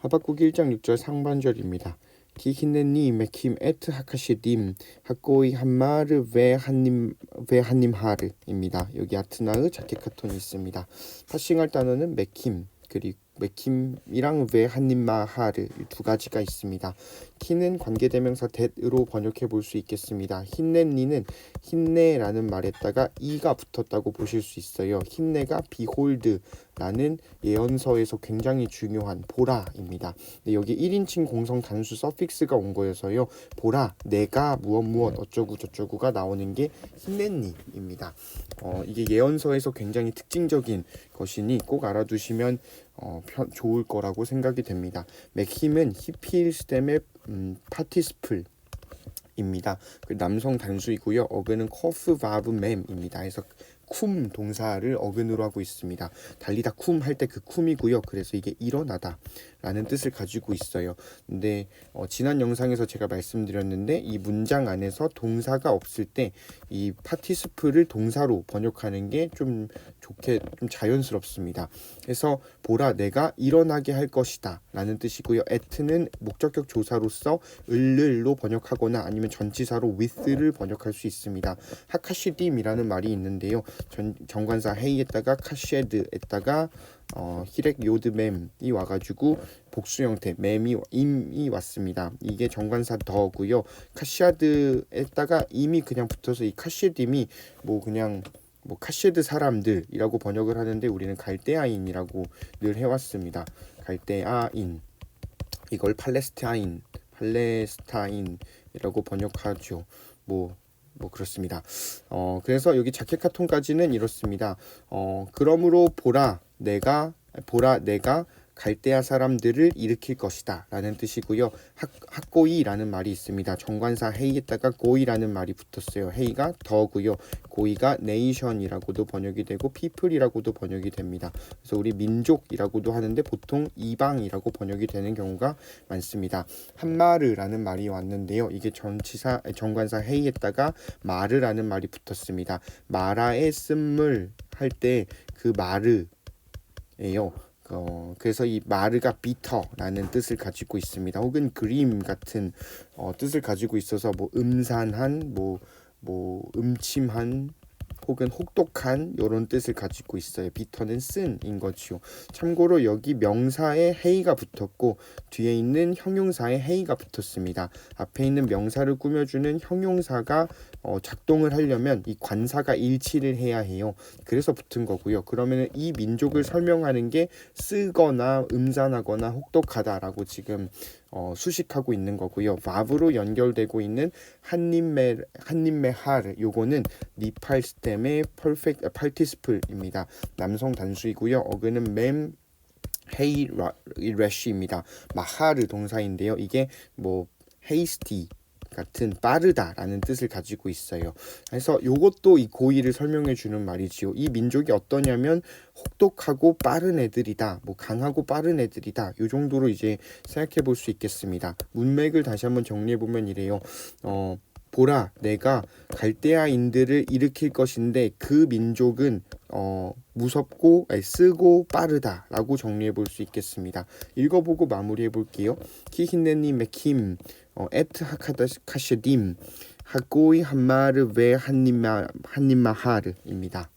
하박국 1장 6절 상반절입니다. 기히네니 메킴 에트 하카시딤 하꼬이 한마르 웨 한님 웨 한님 하르입니다. 여기 아트나의 자켓 카톤이 있습니다. 파싱할 단어는 메킴 그리고 메킴이랑 웨 한님 마 하르 이두 가지가 있습니다. 키는 관계대명사 that으로 번역해 볼 수 있겠습니다. 힘내니는 힘내라는 말에다가 이가 붙었다고 보실 수 있어요. 힘내가 behold 라는 예언서에서 굉장히 중요한 보라입니다. 여기 1인칭 공성 단수 서픽스가 온 거여서요. 보라, 내가 무엇 무엇 어쩌고 저쩌고가 나오는 게 힘내니입니다. 어, 이게 예언서에서 굉장히 특징적인 것이니 꼭 알아두시면 어, 편, 좋을 거라고 생각이 됩니다. 맥힘은 히필 스템의 음, 파티스플 입니다. 그 남성 단수이고요. 어근은 커프 바브 맴입니다. 그래서 쿰 동사를 어근으로 하고 있습니다. 달리다 쿰 할 때 그 쿰이고요. 그래서 이게 일어나다 라는 뜻을 가지고 있어요. 근데 어, 지난 영상에서 제가 말씀드렸는데 이 문장 안에서 동사가 없을 때 이 파티스프를 동사로 번역하는 게 좀 좋게 좀 자연스럽습니다. 그래서 보라 내가 일어나게 할 것이다 라는 뜻이고요. at는 목적격 조사로서 을을로 번역하거나 아니면 전치사로 with를 번역할 수 있습니다. 하카시딤이라는 말이 있는데요. 전, 정관사 헤이에다가 카쉐드에다가 어, 히렉 요드맴이 와가지고 복수 형태 맴이 임이 왔습니다. 이게 정관사 더고요. 카시아드에다가 임이 그냥 붙어서 이 카시딤이 뭐 그냥 뭐 카시드 사람들이라고 번역을 하는데 우리는 갈대아인이라고 늘 해왔습니다. 갈대아인 이걸 팔레스타인 팔레스타인이라고 번역하죠. 뭐 뭐 그렇습니다. 어 그래서 여기 자켓 카톤까지는 이렇습니다. 어 그러므로 보라 내가 보라 내가 갈대아 사람들을 일으킬 것이다 라는 뜻이고요. 학, 학고이라는 말이 있습니다. 정관사 헤이에다가 고이라는 말이 붙었어요. 헤이가 더고요. 고이가 네이션이라고도 번역이 되고 피플이라고도 번역이 됩니다. 그래서 우리 민족이라고도 하는데 보통 이방이라고 번역이 되는 경우가 많습니다. 한마르라는 말이 왔는데요. 이게 전치사 정관사 헤이에다가 마르라는 말이 붙었습니다. 마라의 쓴물 할 때 그 마르예요. 어, 그래서 이 마르가 비터라는 뜻을 가지고 있습니다. 혹은 그림 같은 어, 뜻을 가지고 있어서 뭐 음산한, 뭐, 뭐 음침한, 혹은 혹독한 이런 뜻을 가지고 있어요. 비터는 쓴인 거지요. 참고로 여기 명사에 헤이가 붙었고 뒤에 있는 형용사에 헤이가 붙었습니다. 앞에 있는 명사를 꾸며주는 형용사가 어, 작동을 하려면 이 관사가 일치를 해야 해요. 그래서 붙은 거고요. 그러면 이 민족을 설명하는 게 쓰거나 음산하거나 혹독하다라고 지금 어, 수식하고 있는 거고요. 밥으로 연결되고 있는 한님메 한님메 하르 요거는 니팔 스템의 퍼펙트 파티스플입니다. 남성 단수이고요. 어근은 맴 헤이 레쉬입니다. 마하르 동사인데요. 이게 뭐 헤이스티 같은 빠르다라는 뜻을 가지고 있어요. 그래서 요것도 이 고의를 설명해 주는 말이지요. 이 민족이 어떠냐면 혹독하고 빠른 애들이다. 뭐 강하고 빠른 애들이다. 요 정도로 이제 생각해 볼 수 있겠습니다. 문맥을 다시 한번 정리해 보면 이래요. 어 보라 내가 갈대아인들을 일으킬 것인데 그 민족은 어 무섭고 아니, 쓰고 빠르다라고 정리해 볼 수 있겠습니다. 읽어보고 마무리해 볼게요. 키힌네니 메킴 어, 에트 하카다카시딤 하고이 한마르 웨 한님마 한님마하르입니다.